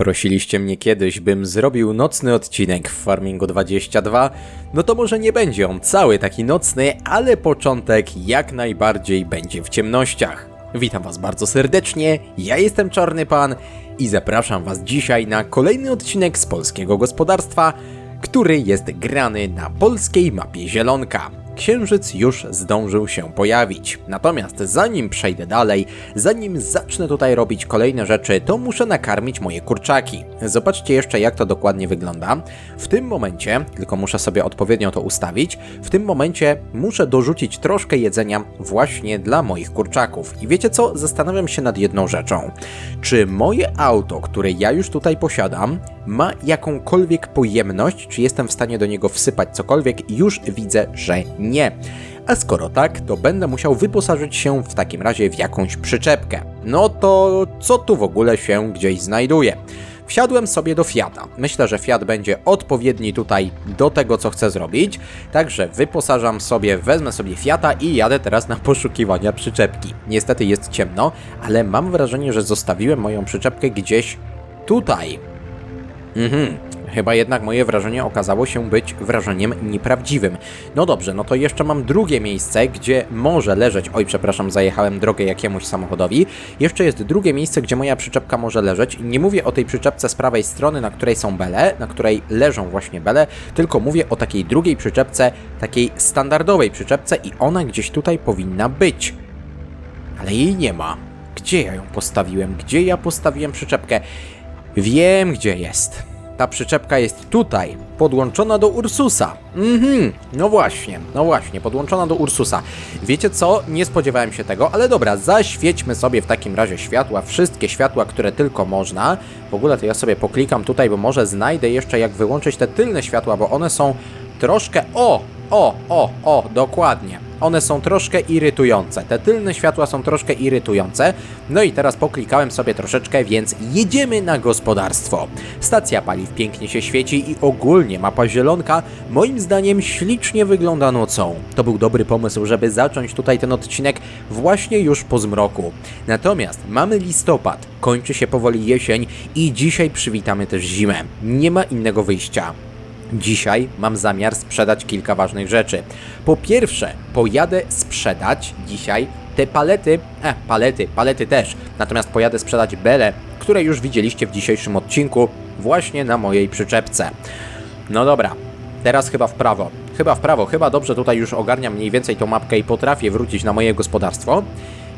Prosiliście mnie kiedyś, bym zrobił nocny odcinek w Farmingu 22, no to może nie będzie on cały taki nocny, ale początek jak najbardziej będzie w ciemnościach. Witam Was bardzo serdecznie, ja jestem Czarny Pan i zapraszam Was dzisiaj na kolejny odcinek z polskiego gospodarstwa, który jest grany na polskiej mapie Zielonka. Księżyc już zdążył się pojawić. Natomiast zanim przejdę dalej, zanim zacznę tutaj robić kolejne rzeczy, to muszę nakarmić moje kurczaki. Zobaczcie jeszcze jak to dokładnie wygląda. W tym momencie, tylko muszę sobie odpowiednio to ustawić, w tym momencie muszę dorzucić troszkę jedzenia właśnie dla moich kurczaków. I wiecie co? Zastanawiam się nad jedną rzeczą. Czy moje auto, które ja już tutaj posiadam, ma jakąkolwiek pojemność, czy jestem w stanie do niego wsypać cokolwiek? Już widzę, że nie. A skoro tak, to będę musiał wyposażyć się w takim razie w jakąś przyczepkę. No to co tu w ogóle się gdzieś znajduje? Wsiadłem sobie do Fiata. Myślę, że Fiat będzie odpowiedni tutaj do tego, co chcę zrobić. Także wyposażam sobie, wezmę sobie Fiata i jadę teraz na poszukiwania przyczepki. Niestety jest ciemno, ale mam wrażenie, że zostawiłem moją przyczepkę gdzieś tutaj. Mhm. Chyba jednak moje wrażenie okazało się być wrażeniem nieprawdziwym. No dobrze, no to jeszcze mam drugie miejsce, gdzie może leżeć. Oj, przepraszam, zajechałem drogę jakiemuś samochodowi. Jeszcze jest drugie miejsce, gdzie moja przyczepka może leżeć. Nie mówię o tej przyczepce z prawej strony, na której są bele, na której leżą właśnie bele, tylko mówię o takiej drugiej przyczepce, takiej standardowej przyczepce i ona gdzieś tutaj powinna być. Ale jej nie ma. Gdzie ja ją postawiłem? Gdzie ja postawiłem przyczepkę? Wiem, gdzie jest. Ta przyczepka jest tutaj, podłączona do Ursusa. Mhm, no właśnie, no właśnie, podłączona do Ursusa. Wiecie co? Nie spodziewałem się tego, ale dobra, zaświećmy sobie w takim razie światła, wszystkie światła, które tylko można. W ogóle to ja sobie poklikam tutaj, bo może znajdę jeszcze jak wyłączyć te tylne światła, bo one są troszkę... O, o, o, o, dokładnie. One są troszkę irytujące. Te tylne światła są troszkę irytujące. No i teraz poklikałem sobie troszeczkę, więc jedziemy na gospodarstwo. Stacja paliw pięknie się świeci i ogólnie mapa zielonka moim zdaniem ślicznie wygląda nocą. To był dobry pomysł, żeby zacząć tutaj ten odcinek właśnie już po zmroku. Natomiast mamy listopad, kończy się powoli jesień i dzisiaj przywitamy też zimę. Nie ma innego wyjścia. Dzisiaj mam zamiar sprzedać kilka ważnych rzeczy. Po pierwsze, pojadę sprzedać dzisiaj te palety, e, palety, palety też, natomiast pojadę sprzedać bele, które już widzieliście w dzisiejszym odcinku właśnie na mojej przyczepce. No dobra, teraz chyba w prawo. Chyba w prawo, chyba dobrze tutaj już ogarniam mniej więcej tą mapkę i potrafię wrócić na moje gospodarstwo.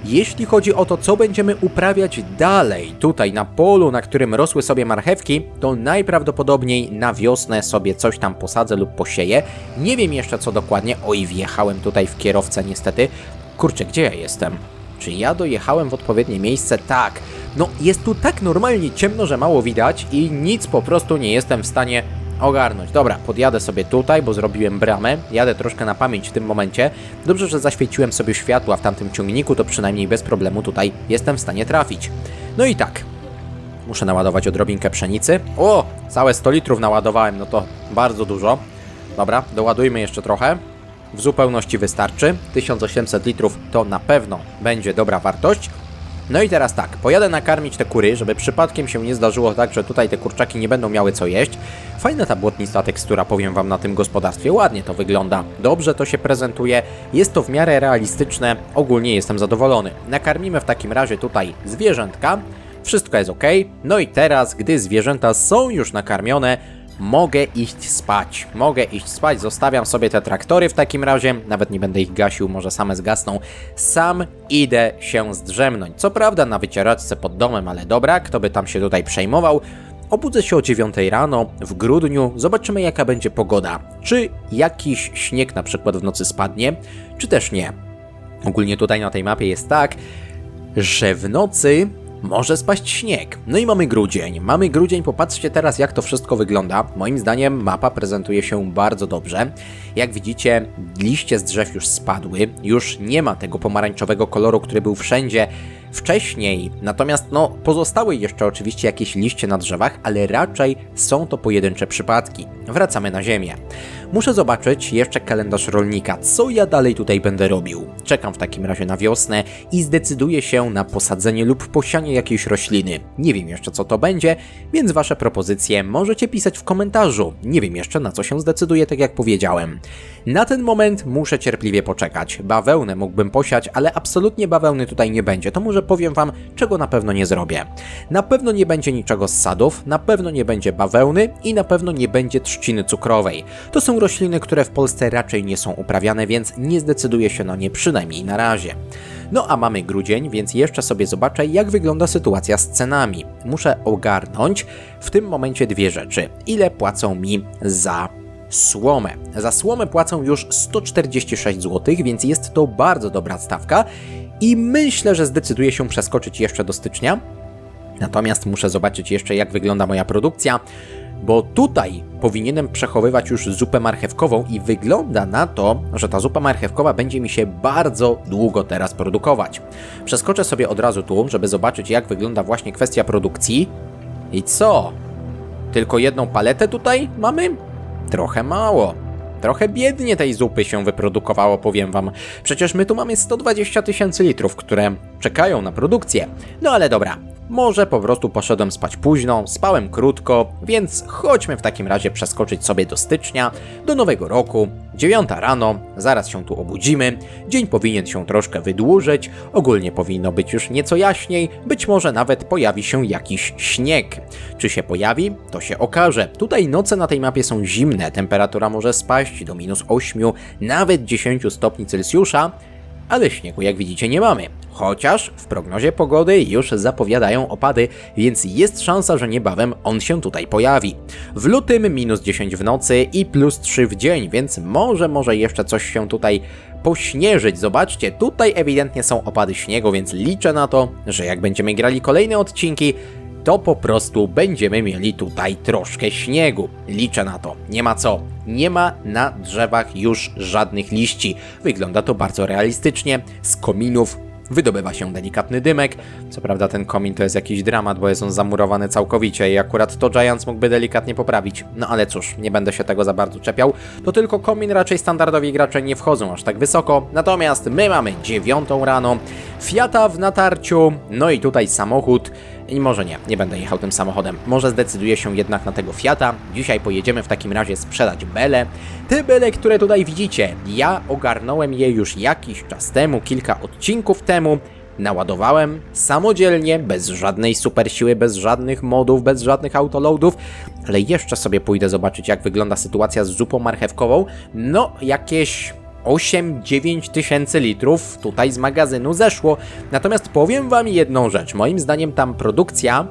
Jeśli chodzi o to, co będziemy uprawiać dalej, tutaj na polu, na którym rosły sobie marchewki, to najprawdopodobniej na wiosnę sobie coś tam posadzę lub posieję. Nie wiem jeszcze co dokładnie. Oj, wjechałem tutaj w kierowcę niestety. Kurczę, gdzie ja jestem? Czy ja dojechałem w odpowiednie miejsce? Tak. No, jest tu tak normalnie ciemno, że mało widać i nic po prostu nie jestem w stanie ogarnąć. Dobra, podjadę sobie tutaj, bo zrobiłem bramę. Jadę troszkę na pamięć w tym momencie. Dobrze, że zaświeciłem sobie światła w tamtym ciągniku, to przynajmniej bez problemu tutaj jestem w stanie trafić. No i tak. Muszę naładować odrobinkę pszenicy. O, całe 100 litrów naładowałem, no to bardzo dużo. Dobra, doładujmy jeszcze trochę. W zupełności wystarczy. 1800 litrów to na pewno będzie dobra wartość. No i teraz tak, pojadę nakarmić te kury, żeby przypadkiem się nie zdarzyło tak, że tutaj te kurczaki nie będą miały co jeść. Fajna ta błotnista tekstura, powiem wam, na tym gospodarstwie, ładnie to wygląda, dobrze to się prezentuje, jest to w miarę realistyczne, ogólnie jestem zadowolony. Nakarmimy w takim razie tutaj zwierzętka, wszystko jest ok. No i teraz, gdy zwierzęta są już nakarmione, mogę iść spać. Mogę iść spać, zostawiam sobie te traktory w takim razie, nawet nie będę ich gasił, może same zgasną. Sam idę się zdrzemnąć. Co prawda na wycieraczce pod domem, ale dobra, kto by tam się tutaj przejmował. Obudzę się o 9 rano w grudniu, zobaczymy jaka będzie pogoda. Czy jakiś śnieg na przykład w nocy spadnie, czy też nie. Ogólnie tutaj na tej mapie jest tak, że w nocy może spaść śnieg. No i mamy grudzień. Mamy grudzień, popatrzcie teraz jak to wszystko wygląda. Moim zdaniem mapa prezentuje się bardzo dobrze. Jak widzicie, liście z drzew już spadły, już nie ma tego pomarańczowego koloru, który był wszędzie wcześniej. Natomiast no, pozostały jeszcze oczywiście jakieś liście na drzewach, ale raczej są to pojedyncze przypadki. Wracamy na ziemię. Muszę zobaczyć jeszcze kalendarz rolnika, co ja dalej tutaj będę robił. Czekam w takim razie na wiosnę i zdecyduję się na posadzenie lub posianie jakiejś rośliny. Nie wiem jeszcze co to będzie, więc wasze propozycje możecie pisać w komentarzu. Nie wiem jeszcze na co się zdecyduję, tak jak powiedziałem. Na ten moment muszę cierpliwie poczekać. Bawełnę mógłbym posiać, ale absolutnie bawełny tutaj nie będzie. To może powiem wam, czego na pewno nie zrobię. Na pewno nie będzie niczego z sadów, na pewno nie będzie bawełny i na pewno nie będzie trzciny cukrowej. To są rośliny, które w Polsce raczej nie są uprawiane, więc nie zdecyduję się na nie przynajmniej na razie. No a mamy grudzień, więc jeszcze sobie zobaczę, jak wygląda sytuacja z cenami. Muszę ogarnąć w tym momencie dwie rzeczy. Ile płacą mi za słomę. Za słomę płacą już 146 zł, więc jest to bardzo dobra stawka i myślę, że zdecyduję się przeskoczyć jeszcze do stycznia. Natomiast muszę zobaczyć jeszcze, jak wygląda moja produkcja, bo tutaj powinienem przechowywać już zupę marchewkową i wygląda na to, że ta zupa marchewkowa będzie mi się bardzo długo teraz produkować. Przeskoczę sobie od razu tu, żeby zobaczyć, jak wygląda właśnie kwestia produkcji. I co? Tylko jedną paletę tutaj mamy? Trochę mało. Trochę biednie tej zupy się wyprodukowało, powiem wam. Przecież my tu mamy 120 tysięcy litrów, które czekają na produkcję. No ale dobra, może po prostu poszedłem spać późno, spałem krótko, więc chodźmy w takim razie przeskoczyć sobie do stycznia, do nowego roku. Dziewiąta rano, zaraz się tu obudzimy, dzień powinien się troszkę wydłużyć, ogólnie powinno być już nieco jaśniej, być może nawet pojawi się jakiś śnieg. Czy się pojawi? To się okaże. Tutaj noce na tej mapie są zimne, temperatura może spaść do minus 8, nawet 10 stopni Celsjusza, ale śniegu jak widzicie nie mamy. Chociaż w prognozie pogody już zapowiadają opady, więc jest szansa, że niebawem on się tutaj pojawi. W lutym minus 10 w nocy i plus 3 w dzień, więc może, może jeszcze coś się tutaj pośnieżyć. Zobaczcie, tutaj ewidentnie są opady śniegu, więc liczę na to, że jak będziemy grali kolejne odcinki, to po prostu będziemy mieli tutaj troszkę śniegu. Liczę na to. Nie ma co. Nie ma na drzewach już żadnych liści. Wygląda to bardzo realistycznie. Z kominów wydobywa się delikatny dymek. Co prawda ten komin to jest jakiś dramat, bo jest on zamurowany całkowicie i akurat to Giants mógłby delikatnie poprawić. No ale cóż, nie będę się tego za bardzo czepiał. To tylko komin raczej standardowi gracze nie wchodzą aż tak wysoko. Natomiast my mamy dziewiątą rano, Fiata w natarciu, no i tutaj samochód. I może nie, nie będę jechał tym samochodem. Może zdecyduję się jednak na tego Fiata. Dzisiaj pojedziemy w takim razie sprzedać bele. Te bele, które tutaj widzicie, ja ogarnąłem je już jakiś czas temu, kilka odcinków temu. Naładowałem samodzielnie, bez żadnej super siły, bez żadnych modów, bez żadnych autoloadów, ale jeszcze sobie pójdę zobaczyć, jak wygląda sytuacja z zupą marchewkową. No, jakieś 8-9 tysięcy litrów tutaj z magazynu zeszło. Natomiast powiem wam jedną rzecz. Moim zdaniem tam produkcja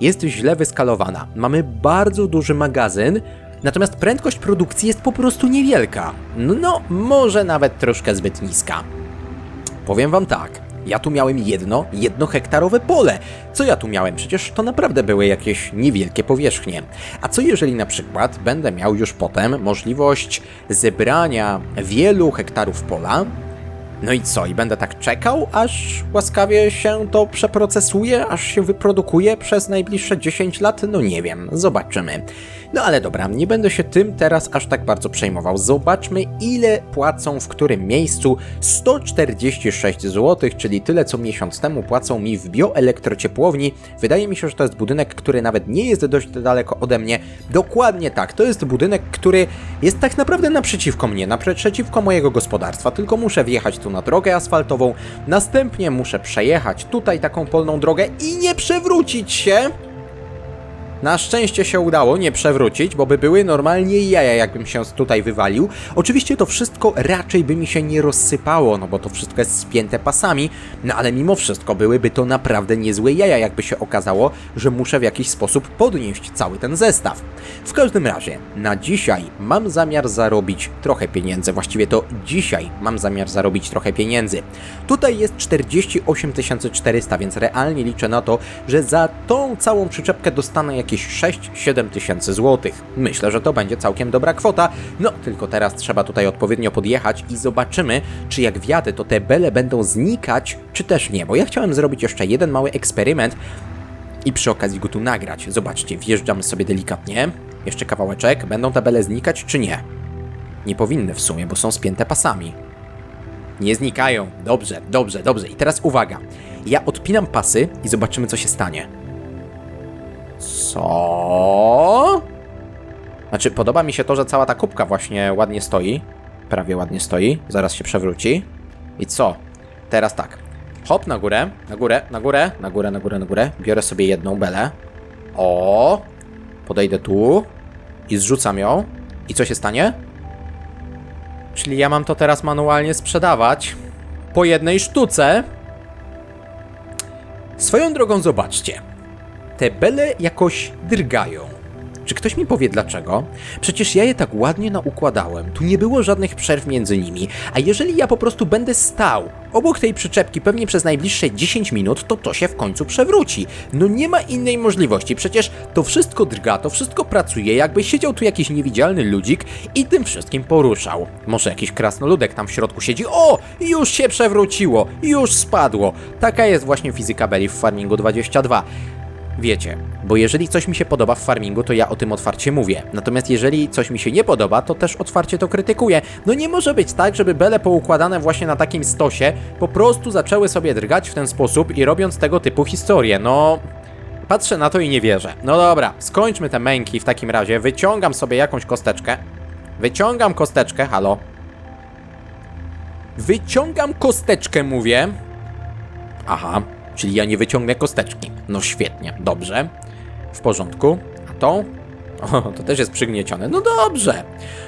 jest źle wyskalowana. Mamy bardzo duży magazyn, natomiast prędkość produkcji jest po prostu niewielka. No, może nawet troszkę zbyt niska. Powiem wam tak. Ja tu miałem jedno, jednohektarowe pole. Co ja tu miałem? Przecież to naprawdę były jakieś niewielkie powierzchnie. A co jeżeli na przykład będę miał już potem możliwość zebrania wielu hektarów pola? No i co? I będę tak czekał, aż łaskawie się to przeprocesuje, aż się wyprodukuje przez najbliższe 10 lat? No nie wiem, zobaczymy. No ale dobra, nie będę się tym teraz aż tak bardzo przejmował. Zobaczmy, ile płacą w którym miejscu. 146 zł, czyli tyle, co miesiąc temu płacą mi w bioelektrociepłowni. Wydaje mi się, że to jest budynek, który nawet nie jest dość daleko ode mnie. Dokładnie tak, to jest budynek, który jest tak naprawdę naprzeciwko mnie, naprzeciwko mojego gospodarstwa, tylko muszę wjechać tu na drogę asfaltową, następnie muszę przejechać tutaj taką polną drogę i nie przewrócić się, na szczęście się udało nie przewrócić, bo by były normalnie jaja, jakbym się tutaj wywalił. Oczywiście to wszystko raczej by mi się nie rozsypało, no bo to wszystko jest spięte pasami, no ale mimo wszystko byłyby to naprawdę niezłe jaja, jakby się okazało, że muszę w jakiś sposób podnieść cały ten zestaw. W każdym razie, na dzisiaj mam zamiar zarobić trochę pieniędzy, właściwie to dzisiaj mam zamiar zarobić trochę pieniędzy. Tutaj jest 48 400, więc realnie liczę na to, że za tą całą przyczepkę dostanę jakieś jakieś 6-7 tysięcy złotych. Myślę, że to będzie całkiem dobra kwota, no tylko teraz trzeba tutaj odpowiednio podjechać i zobaczymy, czy jak wjadę, to te bele będą znikać, czy też nie, bo ja chciałem zrobić jeszcze jeden mały eksperyment, i przy okazji go tu nagrać. Zobaczcie, wjeżdżamy sobie delikatnie. Jeszcze kawałeczek. Będą tabele znikać, czy nie? Nie powinny w sumie, bo są spięte pasami. Nie znikają. Dobrze, dobrze, dobrze. I teraz uwaga. Ja odpinam pasy i zobaczymy, co się stanie. Co? Znaczy, podoba mi się to, że cała ta kubka właśnie ładnie stoi. Prawie ładnie stoi. Zaraz się przewróci. I co? Teraz tak. Hop, na górę, na górę, na górę, na górę, na górę, na górę. Biorę sobie jedną belę. O! Podejdę tu i zrzucam ją. I co się stanie? Czyli ja mam to teraz manualnie sprzedawać po jednej sztuce. Swoją drogą zobaczcie. Te bele jakoś drgają. Czy ktoś mi powie dlaczego? Przecież ja je tak ładnie naukładałem, tu nie było żadnych przerw między nimi, a jeżeli ja po prostu będę stał obok tej przyczepki pewnie przez najbliższe 10 minut, to to się w końcu przewróci. No nie ma innej możliwości, przecież to wszystko drga, to wszystko pracuje, jakby siedział tu jakiś niewidzialny ludzik i tym wszystkim poruszał. Może jakiś krasnoludek tam w środku siedzi, o, już się przewróciło, już spadło. Taka jest właśnie fizyka Belly w Farmingu 22. Wiecie, bo jeżeli coś mi się podoba w farmingu, to ja o tym otwarcie mówię. Natomiast jeżeli coś mi się nie podoba, to też otwarcie to krytykuję. No nie może być tak, żeby bele poukładane właśnie na takim stosie po prostu zaczęły sobie drgać w ten sposób i robiąc tego typu historie. No, patrzę na to i nie wierzę. No dobra, skończmy te męki w takim razie. Wyciągam sobie jakąś kosteczkę. Wyciągam kosteczkę, halo. Wyciągam kosteczkę, mówię. Aha, czyli ja nie wyciągnę kosteczki. No świetnie, dobrze. W porządku. A to? O, to też jest przygniecione. No dobrze.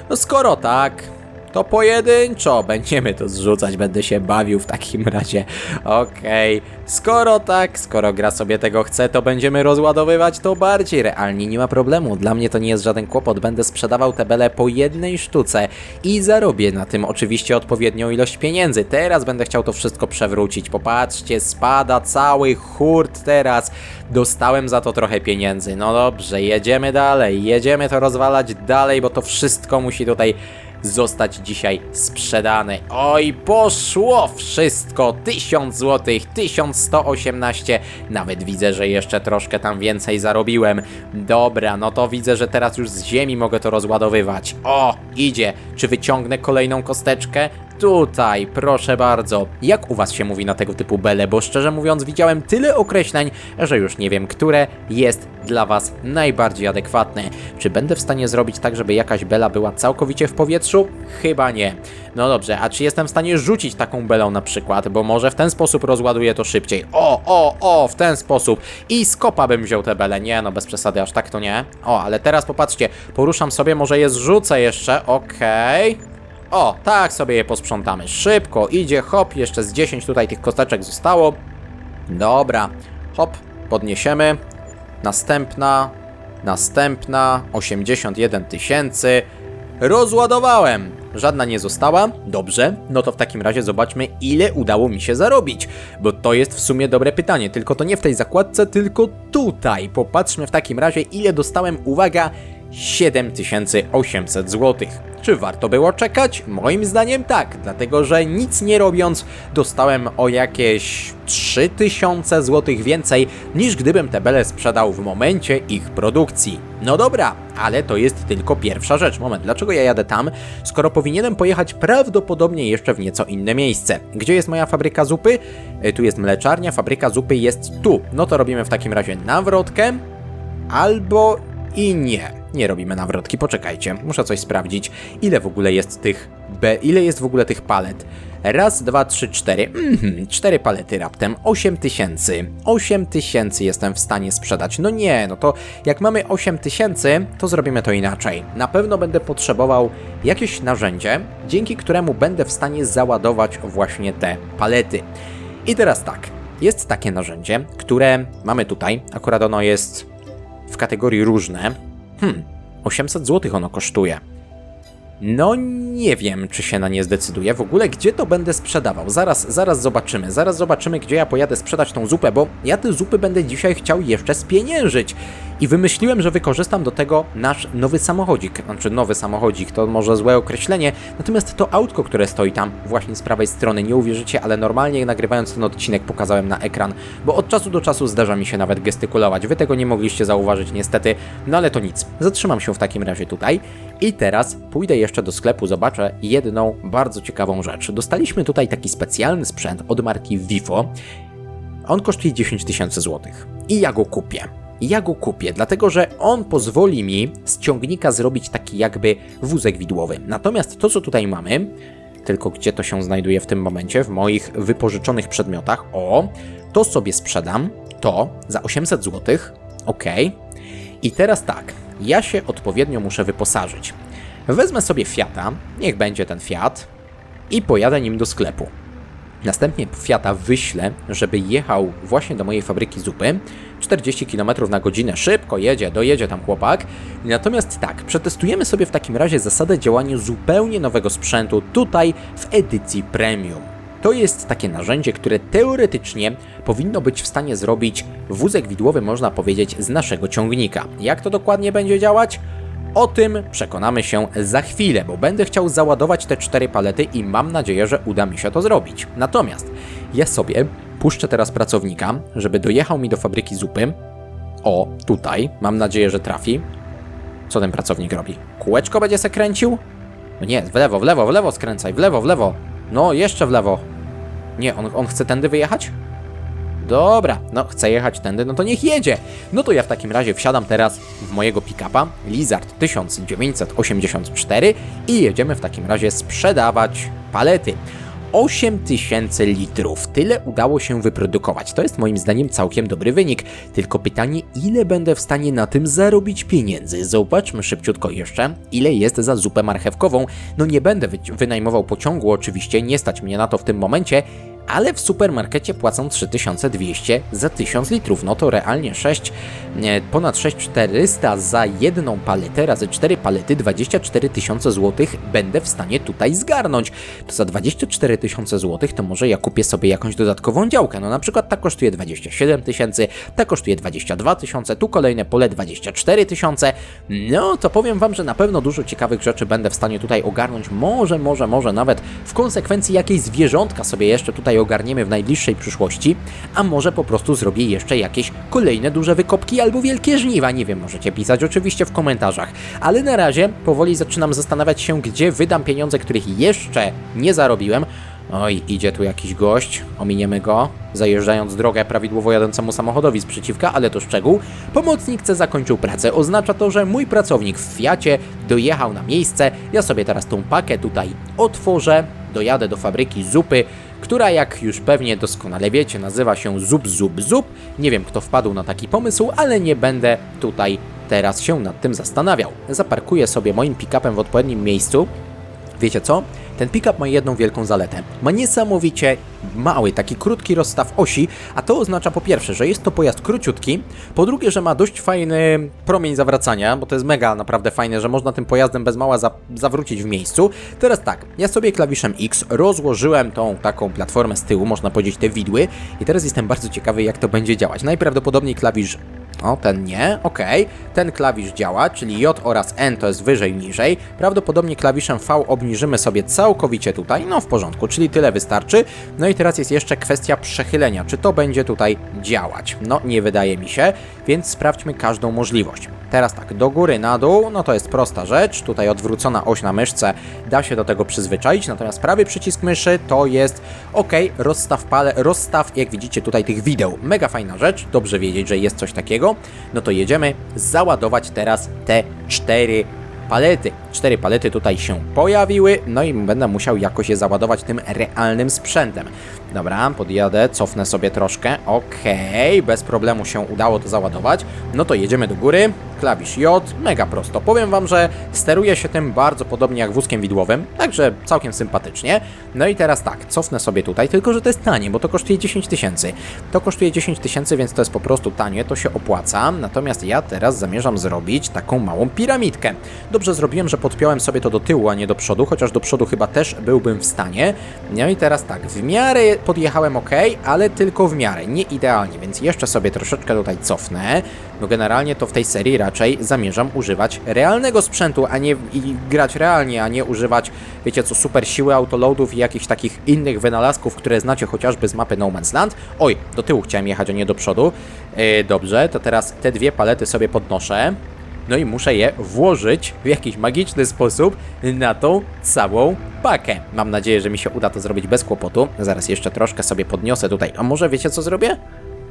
No skoro tak, to pojedynczo będziemy to zrzucać, będę się bawił w takim razie. Okej, skoro tak, skoro gra sobie tego chce, to będziemy rozładowywać to bardziej realnie, nie ma problemu. Dla mnie to nie jest żaden kłopot, będę sprzedawał te bele po jednej sztuce i zarobię na tym oczywiście odpowiednią ilość pieniędzy. Teraz będę chciał to wszystko przewrócić. Popatrzcie, spada cały hurt teraz. Dostałem za to trochę pieniędzy. No dobrze, jedziemy dalej, jedziemy to rozwalać dalej, bo to wszystko musi tutaj zostać dzisiaj sprzedane. Oj, poszło wszystko! 1000 zł, 1118. Nawet widzę, że jeszcze troszkę tam więcej zarobiłem. Dobra, no to widzę, że teraz już z ziemi mogę to rozładowywać. O, idzie. Czy wyciągnę kolejną kosteczkę? Tutaj, proszę bardzo. Jak u was się mówi na tego typu bele? Bo szczerze mówiąc, widziałem tyle określeń, że już nie wiem, które jest dla was najbardziej adekwatne. Czy będę w stanie zrobić tak, żeby jakaś bela była całkowicie w powietrzu? Chyba nie. No dobrze, a czy jestem w stanie rzucić taką belą na przykład? Bo może w ten sposób rozładuję to szybciej. O, o, o, w ten sposób. I z kopa bym wziął tę belę. Nie, no bez przesady, aż tak to nie. O, ale teraz popatrzcie, poruszam sobie, może je zrzucę jeszcze, okej. O, tak sobie je posprzątamy. Szybko idzie, hop, jeszcze z 10 tutaj tych kosteczek zostało. Dobra, hop, podniesiemy. Następna, następna, 81 tysięcy. Rozładowałem. Żadna nie została. Dobrze, no to w takim razie zobaczmy, ile udało mi się zarobić. Bo to jest w sumie dobre pytanie. Tylko to nie w tej zakładce, tylko tutaj. Popatrzmy w takim razie, ile dostałem. Uwaga, 7800 zł. Czy warto było czekać? Moim zdaniem tak, dlatego że nic nie robiąc dostałem o jakieś 3000 zł więcej niż gdybym te bele sprzedał w momencie ich produkcji. No dobra, ale to jest tylko pierwsza rzecz. Moment, dlaczego ja jadę tam, skoro powinienem pojechać prawdopodobnie jeszcze w nieco inne miejsce? Gdzie jest moja fabryka zupy? E, Tu jest mleczarnia, fabryka zupy jest tu. No to robimy w takim razie nawrotkę albo i nie. Nie robimy nawrotki, poczekajcie, muszę coś sprawdzić. Ile w ogóle jest tych B, ile jest w ogóle tych palet? Raz, dwa, trzy, cztery. Mhm, cztery palety raptem. Osiem tysięcy. Osiem tysięcy jestem w stanie sprzedać. No nie, no to jak mamy 8 tysięcy, to zrobimy to inaczej. Na pewno będę potrzebował jakieś narzędzie, dzięki któremu będę w stanie załadować właśnie te palety. I teraz tak, jest takie narzędzie, które mamy tutaj. Akurat ono jest w kategorii różne. Hmm, 800 zł ono kosztuje. No nie wiem, czy się na nie zdecyduję. W ogóle gdzie to będę sprzedawał? Zaraz, zaraz zobaczymy. Zaraz zobaczymy, gdzie ja pojadę sprzedać tą zupę, bo ja te zupy będę dzisiaj chciał jeszcze spieniężyć. I wymyśliłem, że wykorzystam do tego nasz nowy samochodzik. Znaczy nowy samochodzik, to może złe określenie. Natomiast to autko, które stoi tam właśnie z prawej strony, nie uwierzycie, ale normalnie nagrywając ten odcinek pokazałem na ekran, bo od czasu do czasu zdarza mi się nawet gestykulować. Wy tego nie mogliście zauważyć niestety, no ale to nic. Zatrzymam się w takim razie tutaj i teraz pójdę jeszcze do sklepu, zobaczę jedną bardzo ciekawą rzecz. Dostaliśmy tutaj taki specjalny sprzęt od marki Vivo. On kosztuje 10 tysięcy złotych i ja go kupię. Ja go kupię, dlatego że on pozwoli mi z ciągnika zrobić taki jakby wózek widłowy. Natomiast to, co tutaj mamy, tylko gdzie to się znajduje w tym momencie, w moich wypożyczonych przedmiotach, o, to sobie sprzedam, to za 800 zł, ok. I teraz tak, ja się odpowiednio muszę wyposażyć. Wezmę sobie Fiata, niech będzie ten Fiat, i pojadę nim do sklepu. Następnie Fiata wyślę, żeby jechał właśnie do mojej fabryki zupy. 40 km na godzinę, szybko jedzie, dojedzie tam chłopak. Natomiast tak, przetestujemy sobie w takim razie zasadę działania zupełnie nowego sprzętu tutaj w edycji premium. To jest takie narzędzie, które teoretycznie powinno być w stanie zrobić wózek widłowy, można powiedzieć, z naszego ciągnika. Jak to dokładnie będzie działać? O tym przekonamy się za chwilę, bo będę chciał załadować te cztery palety i mam nadzieję, że uda mi się to zrobić. Natomiast ja sobie puszczę teraz pracownika, żeby dojechał mi do fabryki zupy. O, tutaj. Mam nadzieję, że trafi. Co ten pracownik robi? Kółeczko będzie se kręcił? No nie, w lewo, w lewo, w lewo skręcaj, w lewo, w lewo. No, jeszcze w lewo. Nie, on, on chce tędy wyjechać? Dobra, no chce jechać tędy, no to niech jedzie. No to ja w takim razie wsiadam teraz w mojego pick-upa Lizard 1984 i jedziemy w takim razie sprzedawać palety. 8000 litrów. Tyle udało się wyprodukować. To jest moim zdaniem całkiem dobry wynik. Tylko pytanie, ile będę w stanie na tym zarobić pieniędzy? Zobaczmy szybciutko jeszcze, ile jest za zupę marchewkową. No nie będę wy wynajmował pociągu, oczywiście, nie stać mnie na to w tym momencie, ale w supermarkecie płacą 3200 za 1000 litrów. No to realnie 6, nie, ponad 6400 za jedną paletę razy 4 palety, 24 tysiące złotych będę w stanie tutaj zgarnąć. To za 24 tysiące złotych to może ja kupię sobie jakąś dodatkową działkę. No na przykład ta kosztuje 27 tysięcy, ta kosztuje 22 tysiące, tu kolejne pole 24 tysiące. No to powiem wam, że na pewno dużo ciekawych rzeczy będę w stanie tutaj ogarnąć. Może, może, może nawet w konsekwencji jakieś zwierzątka sobie jeszcze tutaj ogarniemy w najbliższej przyszłości, a może po prostu zrobię jeszcze jakieś kolejne duże wykopki albo wielkie żniwa, nie wiem, możecie pisać oczywiście w komentarzach, ale na razie powoli zaczynam zastanawiać się, gdzie wydam pieniądze, których jeszcze nie zarobiłem. Oj, idzie tu jakiś gość, ominiemy go, zajeżdżając drogę prawidłowo jadącemu samochodowi z przeciwka, ale to szczegół. Pomocnik C zakończył pracę. Oznacza to, że mój pracownik w Fiacie dojechał na miejsce. Ja sobie teraz tą pakę tutaj otworzę, dojadę do fabryki zupy, która jak już pewnie doskonale wiecie, nazywa się Zup Zup Zup. Nie wiem kto wpadł na taki pomysł, ale nie będę tutaj teraz się nad tym zastanawiał. Zaparkuję sobie moim pick-upem w odpowiednim miejscu. Wiecie co? Ten pick-up ma jedną wielką zaletę. Ma niesamowicie mały, taki krótki rozstaw osi, a to oznacza po pierwsze, że jest to pojazd króciutki, po drugie, że ma dość fajny promień zawracania, bo to jest mega naprawdę fajne, że można tym pojazdem bez mała za zawrócić w miejscu. Teraz tak, ja sobie klawiszem X rozłożyłem tą taką platformę z tyłu, można powiedzieć te widły i teraz jestem bardzo ciekawy jak to będzie działać. Najprawdopodobniej klawisz o, ten nie, ok. Ten klawisz działa, czyli J oraz N to jest wyżej, niżej. Prawdopodobnie klawiszem V obniżymy sobie całkowicie tutaj, no w porządku, czyli tyle wystarczy. No i teraz jest jeszcze kwestia przechylenia, czy to będzie tutaj działać. No, nie wydaje mi się, więc sprawdźmy każdą możliwość. Teraz tak, do góry, na dół, no to jest prosta rzecz. Tutaj odwrócona oś na myszce da się do tego przyzwyczaić, natomiast prawy przycisk myszy to jest ok, rozstaw pale, rozstaw, jak widzicie tutaj tych wideł. Mega fajna rzecz, dobrze wiedzieć, że jest coś takiego. No to jedziemy załadować teraz te cztery palety. Cztery palety tutaj się pojawiły, no i będę musiał jakoś je załadować tym realnym sprzętem. Dobra, podjadę, cofnę sobie troszkę. Okej, bez problemu się udało to załadować. No to jedziemy do góry. Klawisz J, mega prosto. Powiem wam, że steruje się tym bardzo podobnie jak wózkiem widłowym, także całkiem sympatycznie. No i teraz tak, cofnę sobie tutaj, tylko że to jest tanie, bo to kosztuje 10 tysięcy. To kosztuje 10 tysięcy, więc to jest po prostu tanie, to się opłaca. Natomiast ja teraz zamierzam zrobić taką małą piramidkę. Dobrze zrobiłem, że podpiąłem sobie to do tyłu, a nie do przodu, chociaż do przodu chyba też byłbym w stanie. No i teraz tak, w miarę podjechałem ok, ale tylko w miarę, nie idealnie, więc jeszcze sobie troszeczkę tutaj cofnę. No generalnie to w tej serii raczej zamierzam używać realnego sprzętu, a nie i grać realnie, a nie używać, wiecie co, super siły autoloadów i jakichś takich innych wynalazków, które znacie chociażby z mapy No Man's Land. Oj, do tyłu chciałem jechać, a nie do przodu. Yy, dobrze, to teraz te dwie palety sobie podnoszę. No i muszę je włożyć w jakiś magiczny sposób na tą całą pakę. Mam nadzieję, że mi się uda to zrobić bez kłopotu. Zaraz jeszcze troszkę sobie podniosę tutaj. A może wiecie co zrobię?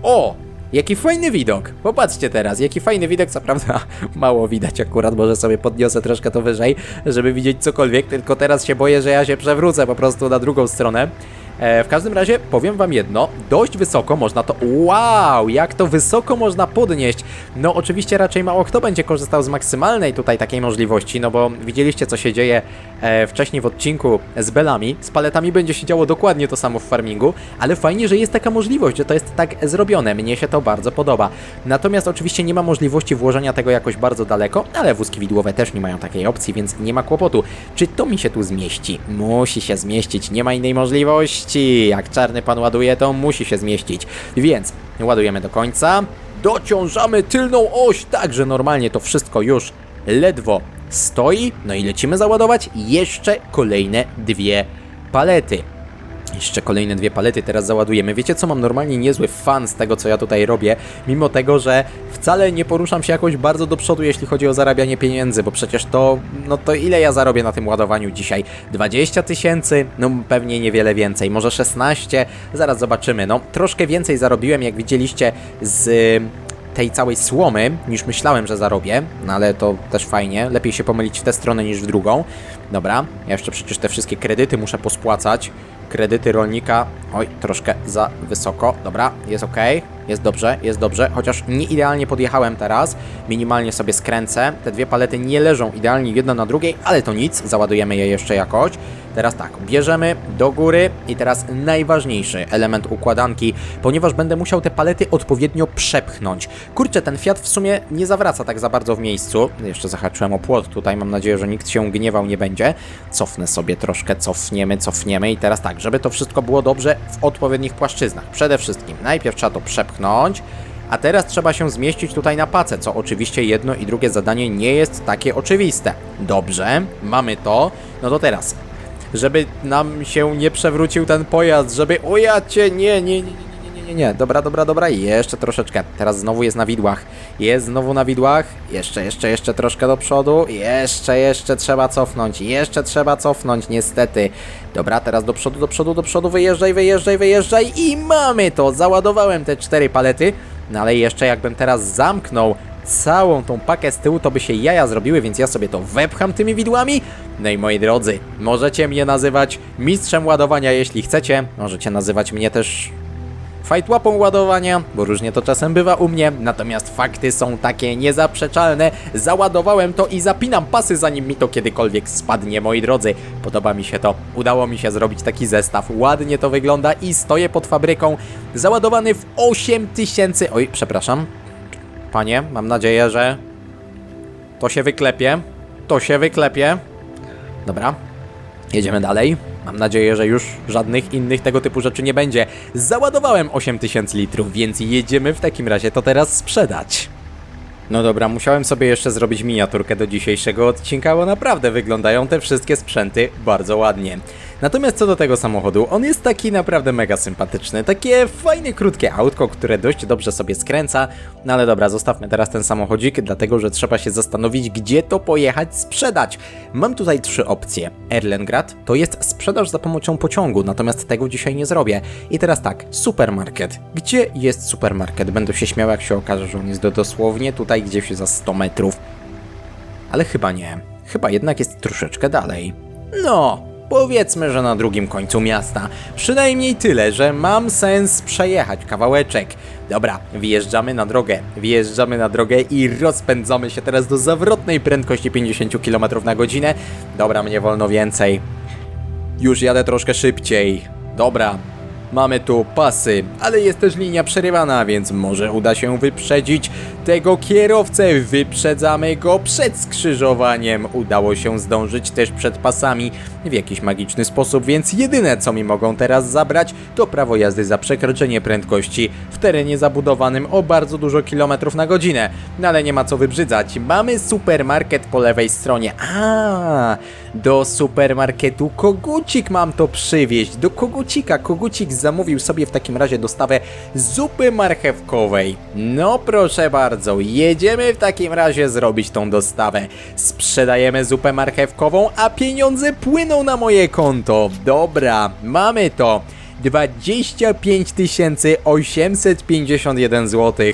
O! Jaki fajny widok! Popatrzcie teraz, jaki fajny widok, co prawda mało widać akurat, może sobie podniosę troszkę to wyżej, żeby widzieć cokolwiek, tylko teraz się boję, że ja się przewrócę po prostu na drugą stronę. E, w każdym razie powiem wam jedno, dość wysoko można to... Wow, jak to wysoko można podnieść! No oczywiście raczej mało kto będzie korzystał z maksymalnej tutaj takiej możliwości, no bo widzieliście co się dzieje e, wcześniej w odcinku z belami. Z paletami będzie się działo dokładnie to samo w farmingu, ale fajnie, że jest taka możliwość, że to jest tak zrobione. Mnie się to bardzo podoba. Natomiast oczywiście nie ma możliwości włożenia tego jakoś bardzo daleko, ale wózki widłowe też nie mają takiej opcji, więc nie ma kłopotu. Czy to mi się tu zmieści? Musi się zmieścić, nie ma innej możliwości. Jak czarny pan ładuje, to musi się zmieścić. Więc ładujemy do końca. Dociążamy tylną oś, tak że normalnie to wszystko już ledwo stoi. No i lecimy załadować jeszcze kolejne dwie palety. Jeszcze kolejne dwie palety teraz załadujemy. Wiecie co, mam normalnie niezły fan z tego, co ja tutaj robię, mimo tego, że wcale nie poruszam się jakoś bardzo do przodu, jeśli chodzi o zarabianie pieniędzy, bo przecież to, no to ile ja zarobię na tym ładowaniu dzisiaj? 20 tysięcy? No pewnie niewiele więcej, może 16? Zaraz zobaczymy. No troszkę więcej zarobiłem, jak widzieliście z tej całej słomy, niż myślałem, że zarobię, no ale to też fajnie. Lepiej się pomylić w tę stronę niż w drugą. Dobra, ja jeszcze przecież te wszystkie kredyty muszę pospłacać. Kredyty rolnika, oj, troszkę za wysoko. Dobra, jest ok, jest dobrze, jest dobrze, chociaż nie idealnie podjechałem teraz. Minimalnie sobie skręcę. Te dwie palety nie leżą idealnie jedna na drugiej, ale to nic, załadujemy je jeszcze jakoś. Teraz tak, bierzemy do góry i teraz najważniejszy element układanki, ponieważ będę musiał te palety odpowiednio przepchnąć. Kurczę, ten Fiat w sumie nie zawraca tak za bardzo w miejscu. Jeszcze zahaczyłem o płot tutaj, mam nadzieję, że nikt się gniewał nie będzie. Cofnę sobie troszkę, cofniemy, cofniemy i teraz tak, żeby to wszystko było dobrze w odpowiednich płaszczyznach. Przede wszystkim najpierw trzeba to przepchnąć, a teraz trzeba się zmieścić tutaj na pacę, co oczywiście jedno i drugie zadanie nie jest takie oczywiste. Dobrze, mamy to. No to teraz żeby nam się nie przewrócił ten pojazd, żeby... O ja cię, nie, nie, nie, nie, nie, nie, nie, dobra, dobra, dobra, jeszcze troszeczkę, teraz znowu jest na widłach, jest znowu na widłach, jeszcze, jeszcze, jeszcze troszkę do przodu, jeszcze, jeszcze trzeba cofnąć, jeszcze trzeba cofnąć, niestety, dobra, teraz do przodu, do przodu, do przodu, wyjeżdżaj, wyjeżdżaj, wyjeżdżaj. I mamy to, załadowałem te cztery palety, no ale jeszcze jakbym teraz zamknął całą tą pakę z tyłu, to by się jaja zrobiły, więc ja sobie to wepcham tymi widłami. No i moi drodzy, możecie mnie nazywać mistrzem ładowania, jeśli chcecie. Możecie nazywać mnie też fajtłapą ładowania, bo różnie to czasem bywa u mnie, natomiast fakty są takie niezaprzeczalne. Załadowałem to i zapinam pasy, zanim mi to kiedykolwiek spadnie, moi drodzy. Podoba mi się to. Udało mi się zrobić taki zestaw. Ładnie to wygląda i stoję pod fabryką. Załadowany w 8000... Oj, przepraszam. Panie, mam nadzieję, że to się wyklepie. To się wyklepie. Dobra. Jedziemy dalej. Mam nadzieję, że już żadnych innych tego typu rzeczy nie będzie. Załadowałem 8000 litrów, więc jedziemy w takim razie to teraz sprzedać. No dobra, musiałem sobie jeszcze zrobić miniaturkę do dzisiejszego odcinka, bo naprawdę wyglądają te wszystkie sprzęty bardzo ładnie. Natomiast co do tego samochodu, on jest taki naprawdę mega sympatyczny. Takie fajne, krótkie autko, które dość dobrze sobie skręca. No ale dobra, zostawmy teraz ten samochodzik, dlatego że trzeba się zastanowić, gdzie to pojechać sprzedać. Mam tutaj trzy opcje. Erlengrad to jest sprzedaż za pomocą pociągu, natomiast tego dzisiaj nie zrobię. I teraz tak, supermarket. Gdzie jest supermarket? Będę się śmiał, jak się okaże, że on jest dosłownie tutaj gdzieś za 100 metrów. Ale chyba nie. Chyba jednak jest troszeczkę dalej. No, Powiedzmy, że na drugim końcu miasta. Przynajmniej tyle, że mam sens przejechać kawałeczek. Dobra, wjeżdżamy na drogę. Wjeżdżamy na drogę i rozpędzamy się teraz do zawrotnej prędkości 50 km na godzinę. Dobra, mnie wolno więcej. Już jadę troszkę szybciej. Dobra. Mamy tu pasy, ale jest też linia przerywana, więc może uda się wyprzedzić tego kierowcę. Wyprzedzamy go przed skrzyżowaniem. Udało się zdążyć też przed pasami w jakiś magiczny sposób, więc jedyne co mi mogą teraz zabrać to prawo jazdy za przekroczenie prędkości w terenie zabudowanym o bardzo dużo kilometrów na godzinę. No ale nie ma co wybrzydzać. Mamy supermarket po lewej stronie. A, do supermarketu Kogucik mam to przywieźć. Do Kogucika. Kogucik zamówił sobie w takim razie dostawę zupy marchewkowej. No proszę bardzo, jedziemy w takim razie zrobić tą dostawę. Sprzedajemy zupę marchewkową, a pieniądze płyną na moje konto. Dobra, mamy to. 25 851 zł.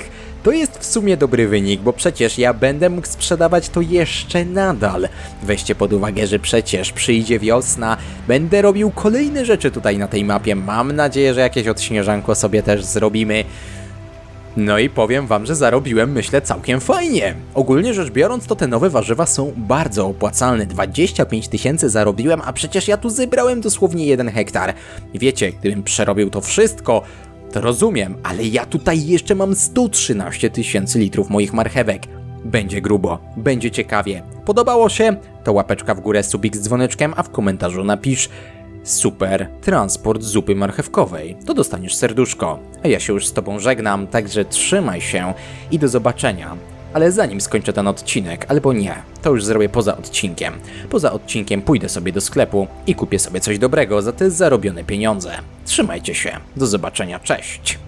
To jest w sumie dobry wynik, bo przecież ja będę mógł sprzedawać to jeszcze nadal. Weźcie pod uwagę, że przecież przyjdzie wiosna, będę robił kolejne rzeczy tutaj na tej mapie. Mam nadzieję, że jakieś odśnieżanko sobie też zrobimy. No i powiem wam, że zarobiłem myślę całkiem fajnie. Ogólnie rzecz biorąc, to te nowe warzywa są bardzo opłacalne. 25 tysięcy zarobiłem, a przecież ja tu zebrałem dosłownie jeden hektar. Wiecie, gdybym przerobił to wszystko, to rozumiem, ale ja tutaj jeszcze mam 113 tysięcy litrów moich marchewek. Będzie grubo, będzie ciekawie. Podobało się? To łapeczka w górę, subik z dzwoneczkiem, a w komentarzu napisz Super transport zupy marchewkowej. To dostaniesz serduszko. A ja się już z tobą żegnam, także trzymaj się i do zobaczenia. Ale zanim skończę ten odcinek, albo nie, to już zrobię poza odcinkiem. Poza odcinkiem pójdę sobie do sklepu i kupię sobie coś dobrego za te zarobione pieniądze. Trzymajcie się. Do zobaczenia. Cześć.